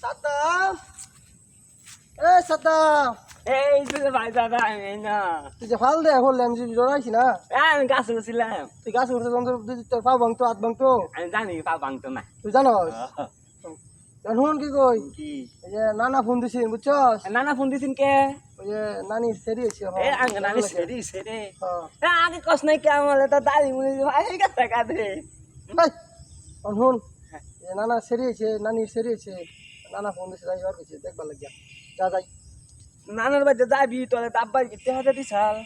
সাতা এই যে ভাই দাদা আমি না। তুই যে ফাল দে হল আমি যদি জড়াইছি না? এ, আমি গাছ বসছিলাম। তুই গাছ উঠতে যখন তোর- তোর পা ভাঙতো হাত ভাঙতো? আমি জানি পা ভাঙতো না। তুই জানো শুন কি কই? কি? যে নানা ফোন দিছিস বুঝছস? নানা ফোন দিছেন কে? ওই যে নানি সেরি হয়েছে এ আঙ্গ নানি সেরি সেরে। হ্যাঁ। আগে কষ্ট নাই কে আমার তো দাদি মুনি ভাই গাছ টাকা দে শুন নানা সেরি হয়েছে নানি সেরি হয়েছে। নানা ফোন দিছে যাই বার কইছে দেখবার লাগিয়া। যা যাই। নানার বাড়িতে যাবি তোর আব্বার কি? তেহাতে দিছাল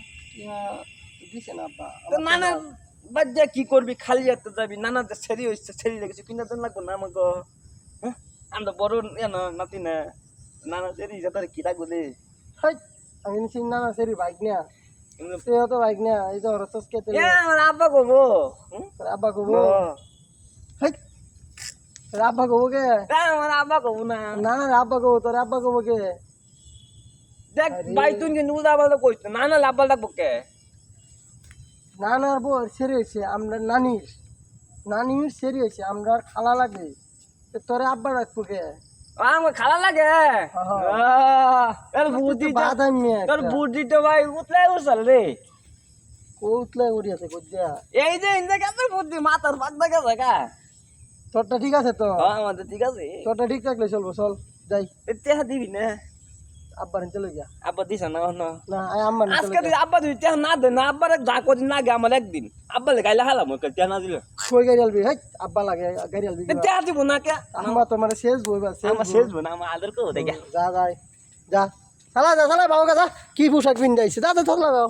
দিছে না আব্বা তো নানার বাড়িতে কি করবি? খালি হাতে যাবি। নানা যে সেরি হইছে সেরি লেগেছে কিনা দেন লাগবো না আমাকে হ্যাঁ? আমরা বড় না নাতি না। নানা সেরি যা তোর কি রাখব দে? হাই আমি নিছি নানা সেরি বাইক নিয়া। তুই তো বাইক নিয়া এই তো রসস কে আব্বা কবো আব্বা কবো আব্বা কবো কে আমার আব্বা কবো না। না না আব্বা কবো তোর আব্বা কবো কে দেখ। ভাই তুই কিন্তু বলতে কইছ নানা লাব্বাল ডাকবো কে নানার বউ সেরে হয়েছে আমরা নানির। নানির সেরে হয়েছে আমরা খালা লাগে। তোরে আব্বা রাখব কে আমার খালা লাগে? এর বুদ্ধি তোর বুদ্ধি তো ভাই উতলে উছাল রে। উড়ি আছে কদ্দিয়া এই যে ইন্দা কেন বুদ্ধি? মাথার পাক দেখা তোরটা ঠিক আছে তো? আমাদের ঠিক আছে। তোরটা ঠিক থাকলে চলবো চল যাই। তেহা দিবি না? আব্বার চলে গিয়া আব্বা দিস না না না। আম্মা আজকে আব্বা তুই তেহা না দে না আব্বার যা কদিন না গে আমার একদিন। আব্বা গাইলে হালাম ওকে তেহা না দিলে। কই গাড়ি আলবি? হাই আব্বা লাগে গাড়ি আলবি তেহা দিব না কে? আম্মা তোমার শেষ বইবা শেষ আমার শেষ বোন আমার আদর কেউ দেখে। যা যাই। যা। চালা যা চালা বাবু কাছা কি পোশাক পিন যাইছে দাদা চল লাগাও